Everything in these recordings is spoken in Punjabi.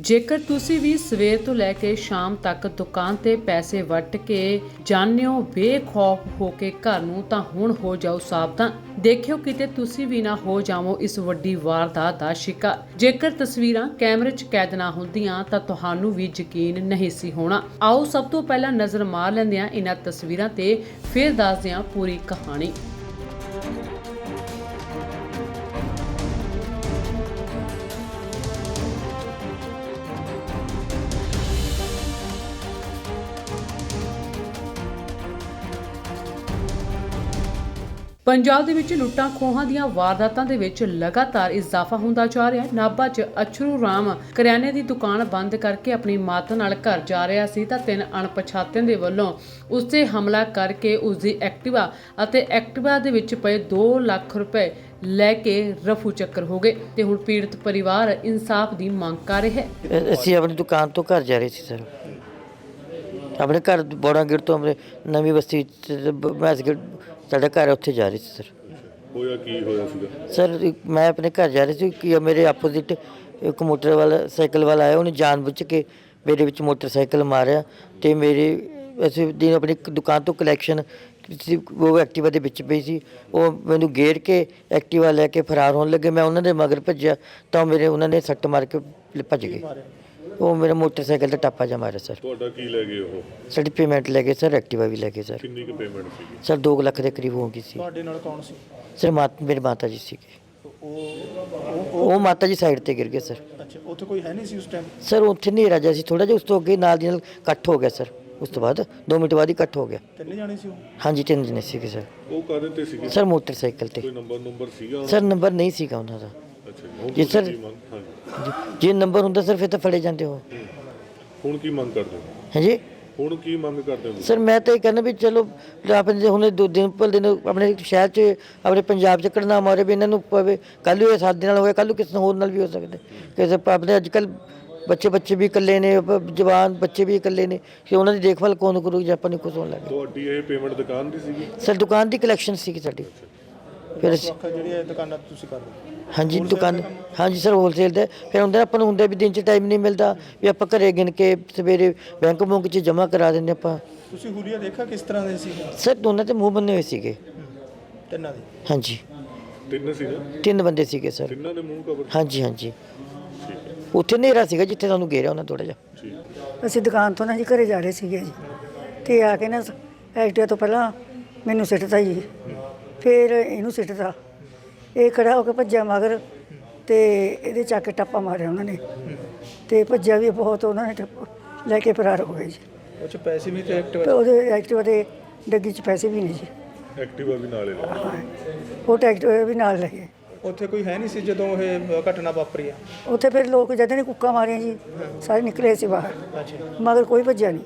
ਜੇਕਰ ਤੁਸੀਂ ਵੀ ਸਵੇਰ ਤੋਂ ਲੈ ਕੇ ਸ਼ਾਮ ਤੱਕ ਦੁਕਾਨ ਤੇ ਪੈਸੇ ਵੱਟ ਕੇ ਜਾਂਦੇ ਹੋ, ਬੇਖੌਫ ਹੋ ਕੇ ਘਰ ਨੂੰ, ਤਾਂ ਹੁਣ ਹੋ ਜਾਓ ਸਾਵਧਾਨ। ਦੇਖਿਓ ਕਿਤੇ ਤੁਸੀਂ ਵੀ ਨਾ ਹੋ ਜਾਵੋ ਇਸ ਵੱਡੀ ਵਾਰਦਾਤ ਦਾ ਸ਼ਿਕਾਰ। ਜੇਕਰ ਤਸਵੀਰਾਂ ਕੈਮਰੇ 'ਚ ਕੈਦ ਨਾ ਹੁੰਦੀਆਂ, ਤਾਂ ਤੁਹਾਨੂੰ ਵੀ ਯਕੀਨ ਨਹੀਂ ਸੀ ਹੋਣਾ। ਆਓ ਸਭ ਤੋਂ ਪਹਿਲਾਂ ਨਜ਼ਰ ਮਾਰ ਲੈਂਦੇ ਹਾਂ ਇਹਨਾਂ ਤਸਵੀਰਾਂ ਤੇ, ਫਿਰ ਦੱਸਦੇ ਹਾਂ ਪੂਰੀ ਕਹਾਣੀ। ਪੰਜਾਬ ਦੇ ਵਿੱਚ ਲੁੱਟਾਂ ਖੋਹਾਂ ਦੀਆਂ ਵਾਰਦਾਤਾਂ ਦੇ ਵਿੱਚ ਲਗਾਤਾਰ ਇਜ਼ਾਫਾ ਹੁੰਦਾ ਜਾ ਰਿਹਾ ਹੈ। ਨਾਭਾ 'ਚ ਅਛਰੂ ਰਾਮ ਕਰਿਆਨੇ ਦੀ ਦੁਕਾਨ ਬੰਦ ਕਰਕੇ ਆਪਣੀ ਮਾਤਾ ਨਾਲ ਘਰ ਜਾ ਰਿਹਾ ਸੀ ਤਾਂ ਤਿੰਨ ਅਣਪਛਾਤਿਆਂ ਦੇ ਵੱਲੋਂ ਉਸ ਤੇ ਹਮਲਾ ਕਰਕੇ ਉਸ ਦੀ ਐਕਟਿਵਾ ਅਤੇ ਐਕਟਿਵਾ ਦੇ ਵਿੱਚ ਪਏ 2 ਲੱਖ ਰੁਪਏ ਲੈ ਕੇ ਰਫੂ ਚੱਕਰ ਹੋ ਗਏ ਤੇ ਹੁਣ ਪੀੜਤ ਪਰਿਵਾਰ ਇਨਸਾਫ ਦੀ ਮੰਗ ਕਰ ਰਿਹਾ ਹੈ। ਅਸੀਂ ਆਪਣੀ ਦੁਕਾਨ ਤੋਂ ਘਰ ਜਾ ਰਹੇ ਸੀ, ਸਰ। ਆਪਣੇ ਘਰ ਬੋੜਾਗਿਰ ਤੋਂ ਆਪਣੇ ਨਵੀਂ ਬਸਤੀ ਮੈਸਗੜ ਸਾਡਾ ਘਰ ਹੈ, ਉੱਥੇ ਜਾ ਰਹੇ ਸੀ ਸਰ। ਹੋਇਆ ਕੀ ਹੋਇਆ ਸੀਗਾ? ਸਰ ਇੱਕ- ਮੈਂ ਆਪਣੇ ਘਰ ਜਾ ਰਹੀ ਸੀ ਕਿ ਮੇਰੇ ਆਪੋਜ਼ਿਟ ਇੱਕ ਮੋਟਰ ਵਾਲਾ ਸਾਈਕਲ ਵਾਲਾ ਆਇਆ ਉਹਨੇ ਜਾਣਬੁੱਝ ਕੇ ਮੇਰੇ ਵਿੱਚ ਮੋਟਰਸਾਈਕਲ ਮਾਰਿਆ ਤੇ ਮੇਰੇ ਅਸੀਂ ਦਿਨ ਆਪਣੀ ਦੁਕਾਨ ਤੋਂ ਕਲੈਕਸ਼ਨ ਸੀ ਉਹ ਐਕਟਿਵਾ ਦੇ ਵਿੱਚ ਪਈ ਸੀ। ਉਹ ਮੈਨੂੰ ਗੇਰ ਕੇ ਐਕਟਿਵਾ ਲੈ ਕੇ ਫਰਾਰ ਹੋਣ ਲੱਗੇ ਮੈਂ ਉਹਨਾਂ ਦੇ ਮਗਰ ਭੱਜਿਆ ਤਾਂ ਮੇਰੇ ਉਹਨਾਂ ਨੇ ਸੱਟ ਮਾਰ ਕੇ ਭੱਜ ਗਏ। ਉਹ ਮੇਰਾ ਮੋਟਰਸਾਈਕਲ ਦਾ ਟਾਪਾ ਜਾ ਮਾਰਿਆ ਸਰ। ਤੁਹਾਡਾ ਕੀ ਲੈ ਗਏ ਉਹ? ਸਾਡੀ ਪੇਮੈਂਟ ਲੈ ਗਏ ਸਰ ਐਕਟਿਵਾ ਵੀ ਲੈ ਗਏ ਸਰ। ਕਿੰਨੀ ਕੁ ਪੇਮੈਂਟ ਸੀਗੀ? ਸਰ 2 ਲੱਖ ਦੇ ਕਰੀਬ ਹੋ ਗਈ ਸੀ। ਤੁਹਾਡੇ ਨਾਲ ਕੌਣ ਸੀ? ਸਰ ਮਾਤ ਮੇਰੇ ਮਾਤਾ ਜੀ ਸੀਗੇ। ਉਹ ਉਹ ਮਾਤਾ ਜੀ ਸਾਈਡ ਤੇ ਗਿਰ ਗਏ ਸਰ। ਅੱਛਾ ਉੱਥੇ ਕੋਈ ਹੈ ਨਹੀਂ ਸੀ ਉਸ ਟਾਈਮ ਸਰ ਉੱਥੇ ਨਹੀਂ ਰਾਜਾ ਸੀ ਥੋੜਾ ਜਿਹਾ ਉਸ ਤੋਂ ਅੱਗੇ ਨਾਲ ਦੀ ਨਾਲ ਇਕੱਠ ਹੋ ਗਿਆ ਸਰ। ਉਸ ਤੋਂ ਬਾਅਦ 2 ਮਿੰਟ ਬਾਅਦ ਹੀ ਇਕੱਠ ਹੋ ਗਿਆ। ਤਿੰਨੇ ਜਾਣੇ ਸੀ ਉਹ? ਹਾਂਜੀ ਤਿੰਨ ਜਣੇ ਸੀਗੇ ਸਰ। ਉਹ ਕਾਹਦੇ ਤੇ ਸੀਗੇ? ਸਰ ਮੋਟਰਸਾਈਕਲ ਤੇ। ਕੋਈ ਨੰਬਰ ਨੰਬਰ ਸੀਗਾ? ਸਰ ਨੰਬਰ ਨਹੀਂ ਸੀਗਾ ਉਹਨਾਂ ਦਾ। ਅੱਛਾ ਜੀ ਸਰ। ਕੀ ਮੰਗ ਹਾਂਜੀ। ਜੀ- ਜੇ ਨੰਬਰ ਹੁੰਦਾ ਸਰ ਫਿਰ ਤਾਂ ਫੜੇ ਜਾਂਦੇ ਹੋ। ਹੁਣ ਕੀ ਮੰਗ ਕਰਦੇ ਹੋ? ਹਾਂਜੀ। ਹੁਣ ਕੀ ਮੰਗ ਕਰਦੇ ਹੋ? ਸਰ ਮੈਂ ਤਾਂ ਇਹ ਕਹਿੰਦਾ ਵੀ ਚਲੋ ਆਪਣੇ ਹੁਣੇ ਦੋ ਦਿਨ ਪਰ ਦਿਨ ਆਪਣੇ ਸ਼ਹਿਰ 'ਚ ਆਪਣੇ ਪੰਜਾਬ 'ਚ ਕੜਨਾ ਮਾਰੇ ਵੀ ਇਹਨਾਂ ਨੂੰ ਪਵੇ। ਕੱਲ੍ਹ ਹੋਏ ਸਾਡੇ ਨਾਲ ਹੋਇਆ ਕੱਲ੍ਹ ਨੂੰ ਕਿਸੇ ਹੋਰ ਨਾਲ ਵੀ ਹੋ ਸਕਦਾ। ਕਿਸੇ ਆਪਣੇ ਅੱਜ ਕੱਲ ਬੱਚੇ ਬੱਚੇ ਵੀ ਇਕੱਲੇ ਨੇ ਜਵਾਨ ਬੱਚੇ ਵੀ ਇਕੱਲੇ ਨੇ ਕਿ ਉਹਨਾਂ ਦੀ ਦੇਖਭਾਲ ਕੌਣ ਕਰੂ ਜੇ ਆਪਾਂ ਨੂੰ ਕੁਝ ਹੋਣ ਲੱਗੇ ਤੁਹਾਡੀ ਇਹ ਪੇਮੈਂਟ ਦੁਕਾਨ ਦੀ ਸੀਗੀ? ਸਰ ਦੁਕਾਨ ਦੀ ਕਲੈਕਸ਼ਨ ਸੀ ਸਾਡੀ। ਫਿਰ ਅਸੀਂ ਵੱਖ ਜਿਹੜੀ ਇਹ ਦੁਕਾਨਾਂ ਤੁਸੀਂ ਕਰਦੇ ਹੋ। ਹਾਂਜੀ ਦੁਕਾਨ ਹਾਂਜੀ ਸਰ ਹੋਲਸੇਲ ਦਾ ਫਿਰ ਹੁੰਦਾ ਆਪਾਂ ਨੂੰ ਹੁੰਦਾ ਵੀ ਦਿਨ 'ਚ ਟਾਈਮ ਨਹੀਂ ਮਿਲਦਾ ਵੀ ਆਪਾਂ ਘਰੇ ਗਿਣ ਕੇ ਸਵੇਰੇ ਬੈਂਕ ਬੁੰਕ 'ਚ ਜਮ੍ਹਾਂ ਕਰਾ ਦਿੰਦੇ ਆਪਾਂ। ਤੁਸੀਂ ਹੁਲੀਆ ਦੇਖਿਆ ਕਿਸ ਤਰ੍ਹਾਂ ਦੇ ਸੀ ਸਰ ਦੋਨਾਂ ਤੇ ਮੂੰਹ ਬੰਨੇ ਹੋਏ ਸੀਗੇ। ਤਿੰਨਾਂ ਦੇ? ਹਾਂਜੀ। ਤਿੰਨ ਸੀਗਾ? ਤਿੰਨ ਬੰਦੇ ਸੀਗੇ ਸਰ। ਤਿੰਨਾਂ ਦੇ ਮੂੰਹ ਕਵਰ ਹਾਂਜੀ ਹਾਂਜੀ। ਉੱਥੇ ਹਨੇਰਾ ਸੀਗਾ ਜਿੱਥੇ ਸਾਨੂੰ ਘੇਰਿਆ ਉਹਨਾਂ ਥੋੜਾ ਜਿਹਾ। ਅਸੀਂ ਦੁਕਾਨ ਤੋਂ ਨਾ ਜੀ ਘਰੇ ਜਾ ਰਹੇ ਸੀਗੇ ਜੀ। ਤੇ ਆ ਕੇ ਨਾ ਐਕਟਿਵਾ ਤੋਂ ਪਹਿਲਾਂ ਮੈਨੂੰ ਸਿੱਟਤਾ ਜੀ। ਫਿਰ ਇਹਨੂੰ ਸਿੱਟਤਾ। ਇਹ ਖੜਾ ਹੋ ਕੇ ਭੱਜਿਆ ਮਗਰ ਤੇ ਇਹਦੇ ਚੱਕ ਕੇ ਟੱਪਾ ਮਾਰਿਆ ਉਹਨਾਂ ਨੇ। ਤੇ ਭੱਜਿਆ ਵੀ ਬਹੁਤ ਉਹਨਾਂ ਨੇ ਟੱਪ- ਲੈ ਕੇ ਫਰਾਰ ਹੋ ਗਏ ਜੀ। ਉਹ ਚ ਪੈਸੇ ਵੀ ਤੇ ਐਕਟਿਵ ਤੇ ਉਹਦੇ ਐਕਟਿਵਾ ਦੇ ਡੱਗੀ 'ਚ ਪੈਸੇ ਵੀ ਨਹੀਂ ਜੀ। ਐਕਟਿਵਾ ਵੀ ਨਾਲੇ ਲਾ ਉਹ ਐਕਟਿਵਾ ਵੀ ਨਾਲ ਲੈ ਗਏ। ਉੱਥੇ ਕੋਈ ਹੈ ਨਹੀਂ ਸੀ ਜਦੋਂ ਇਹ ਘਟਨਾ ਵਾਪਰੀ ਆ? ਉੱਥੇ ਫਿਰ ਲੋਕ ਜਦ ਨੇ ਕੁੱਕਾ ਮਾਰੀਆਂ ਜੀ ਸਾਰੇ ਨਿਕਲੇ ਸੀ ਬਾਹਰ। ਅੱਛਾ। ਮਗਰ ਕੋਈ ਭੱਜਿਆ ਨਹੀਂ।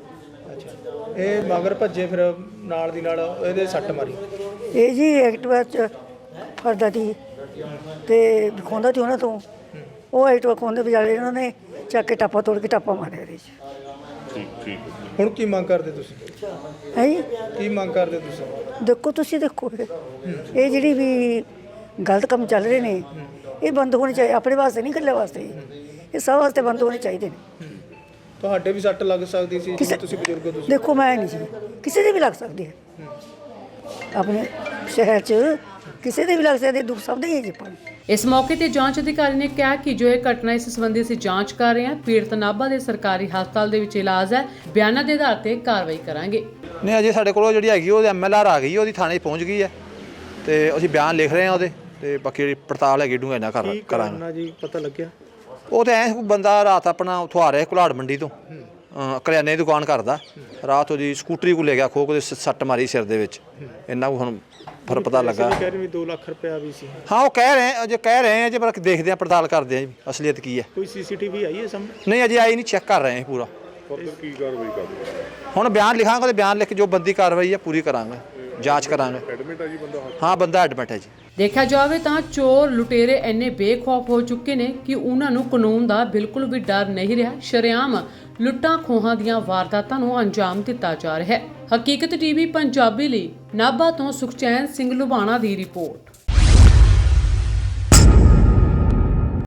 ਅੱਛਾ। ਇਹ ਮਗਰ ਭੱਜੇ ਫਿਰ ਨਾਲ ਦੀ ਨਾਲ ਇਹਦੇ ਸੱਟ ਮਾਰੀ। ਇਹ ਜੀ ਐਕਟਿਵਾ ਚ ਫਰਦਾ ਸੀ। ਤੇ ਖੋਂਦਾ ਸੀ ਉਹਨਾਂ ਤੋਂ। ਉਹ ਐਕਟਿਵਾ ਖੋਂਦੇ ਵਿਚਾਲੇ ਉਹਨਾਂ ਨੇ ਚੱਕ ਕੇ ਟਾਪਾ ਤੋੜ ਕੇ ਟਾਪਾ ਮਾਰਿਆ ਇਹਦੇ ਚ। ਠੀਕ ਠੀਕ। ਹੈ। ਹੁਣ ਕੀ ਮੰਗ ਕਰਦੇ ਤੁਸੀਂ? ਹੈ ਜੀ? ਕੀ ਮੰਗ ਕਰਦੇ ਤੁਸੀਂ? ਦੇਖੋ ਤੁਸੀਂ ਦੇਖੋ ਇਹ। ਇਹ ਜਿਹੜੀ ਵੀ ਗਲਤ ਕੰਮ ਚੱਲ ਰਹੇ ਨੇ ਇਹ ਬੰਦ ਹੋਣੇ ਚਾਹੀਦੇ ਆਪਣੇ ਵਾਸਤੇ ਨਹੀਂ ਇਕੱਲੇ ਵਾਸਤੇ। ਇਹ ਸਭ ਵਾਸਤੇ ਬੰਦ ਹੋਣੇ ਚਾਹੀਦੇ ਨੇ। ਤੁਹਾਡੇ ਵੀ ਸੱਟ ਲੱਗ ਸਕਦੀ ਸੀ ਕਿਸੇ ਤੁਸੀਂ ਬਜ਼ੁਰਗ ਹੋ ਤੁਸੀਂ। ਦੇਖੋ ਮੈਂ ਨਹੀਂ ਜੀ। ਕਿਸੇ ਦੇ ਵੀ ਲੱਗ ਸਕਦੀ ਹੈ। ਆਪਣੇ ਸ਼ਹਿਰ 'ਚ ਕਿਸੇ ਦੇ ਵੀ ਲੱਗ ਸਕਦੇ ਦੁੱਖ ਸਭ ਦੇ ਹੀ ਹੈ ਜੀ ਨੂੰ ਇਸ ਮੌਕੇ ਤੇ ਜਾਂਚ ਅਧਿਕਾਰੀ ਨੇ ਕਿਹਾ ਕਿ ਜੋ ਇਹ ਘਟਨਾ ਇਸ ਸੰਬੰਧੀ ਅਸੀਂ ਜਾਂਚ ਕਰ ਰਹੇ ਹਾਂ ਪੀੜਤ ਨਾਭਾ ਦੇ ਸਰਕਾਰੀ ਹਸਪਤਾਲ ਦੇ ਵਿੱਚ ਇਲਾਜ ਹੈ ਬਿਆਨਾਂ ਦੇ ਆਧਾਰ ਤੇ ਕਾਰਵਾਈ ਕਰਾਂਗੇ। ਨਹੀਂ ਅਜੇ ਸਾਡੇ ਕੋਲ ਜਿਹੜੀ ਹੈਗੀ ਉਹ ਐਮਐਲਆਰ ਆ ਗਈ ਉਹਦੀ ਥਾਣੇ 'ਚ ਪਹੁੰਚ ਗਈ ਹੈ। ਤੇ ਅਸੀਂ ਬਿਆਨ ਲਿਖ ਰਹੇ ਹਾਂ ਉਹਦੇ ਤੇ ਬਾਕੀ ਜਿਹੜੀ ਪੜਤਾਲ ਹੈਗੀ ਡੂੰਘਾਈ ਨਾਲ ਕਰ ਕਰਾਂਗੇ। ਜੀ? ਪਤਾ ਲੱਗਿਆ? ਉਹ ਤੇ ਐ ਬੰਦਾ ਰਾਤ ਆਪਣਾ ਉੱਥੋਂ ਆ ਰਿਹਾ ਕੁਲਾੜ ਮੰਡੀ ਤੋਂ। ਕਰਿਆਨੇ ਦੀ ਦੁਕਾਨ ਕਰਦਾ। ਰਾਤ ਉਹਦੀ ਸਕੂਟਰੀ ਕੋ ਲੈ ਗਿਆ ਖੋਕ ਦੇ ਸੱਟ ਮਾਰੀ ਸਿਰ ਦੇ ਵਿੱਚ। ਇੰਨਾ ਕੁ ਹੁਣ ਫਿਰ ਪਤਾ ਲੱਗਾ। ਕਹਿ ਰਹੇ ਵੀ 2 ਲੱਖ ਰੁਪਇਆ ਵੀ ਸੀ। ਹਾਂ ਉਹ ਕਹਿ ਰਹੇ ਅਜੇ ਕਹਿ ਰਹੇ ਆ ਜੇ ਪਰ ਦੇਖਦੇ ਆ ਪੜਤਾਲ ਕਰਦੇ ਆ ਜੀ ਅਸਲੀਅਤ ਕੀ ਹੈ। ਕੋਈ ਸੀਸੀਟੀਵੀ ਆਈ ਹੈ ਸਾਹਮਣੇ? ਨਹੀਂ ਅਜੇ ਆਈ ਨਹੀਂ ਚੈੱਕ ਕਰ ਰਹੇ ਆ ਪੂਰਾ। ਫਰਦਰ ਕੀ ਕਾਰਵਾਈ ਕਰਦੇ ਹੁਣ ਬਿਆਨ ਲਿਖਾਂਗੇ ਤੇ ਬਿਆਨ ਲਿਖ ਕੇ ਜੋ ਬੰਦੀ ਕਾਰਵਾਈ ਹੈ ਪੂਰੀ ਕਰਾਂਗੇ ਜਾਂਚ ਕਰਾਂਗੇ। ਐਡਮਿਟ ਆ ਜੀ ਬੰਦਾ? ਹਾਂ ਬੰਦਾ ਐਡਮਿਟ ਹੈ ਜੀ। ਦੇਖਿਆ ਜਾਵੇ ਤਾਂ ਚੋਰ ਲੁਟੇਰੇ ਇੰਨੇ ਬੇਖੌਫ ਹੋ ਚੁੱਕੇ ਨੇ ਕਿ ਉਹਨਾਂ ਨੂੰ ਕਾਨੂੰਨ ਦਾ ਬਿਲਕੁਲ ਵੀ ਡਰ ਨਹੀਂ ਰਿਹਾ। ਸ਼ਰੇਆਮ ਲੁੱਟਾਂ ਖੋਹਾਂ ਦੀਆਂ ਵਾਰਦਾਤਾਂ ਨੂੰ ਅੰਜਾਮ ਦਿੱਤਾ ਜਾ ਰਿਹਾ ਹੈ। ਹਕੀਕਤ ਟੀਵੀ ਪੰਜਾਬੀ ਲਈ ਨਾਭਾ ਤੋਂ ਸੁਖਚੈਨ ਸਿੰਘ ਲੁਬਾਣਾ ਦੀ ਰਿਪੋਰਟ।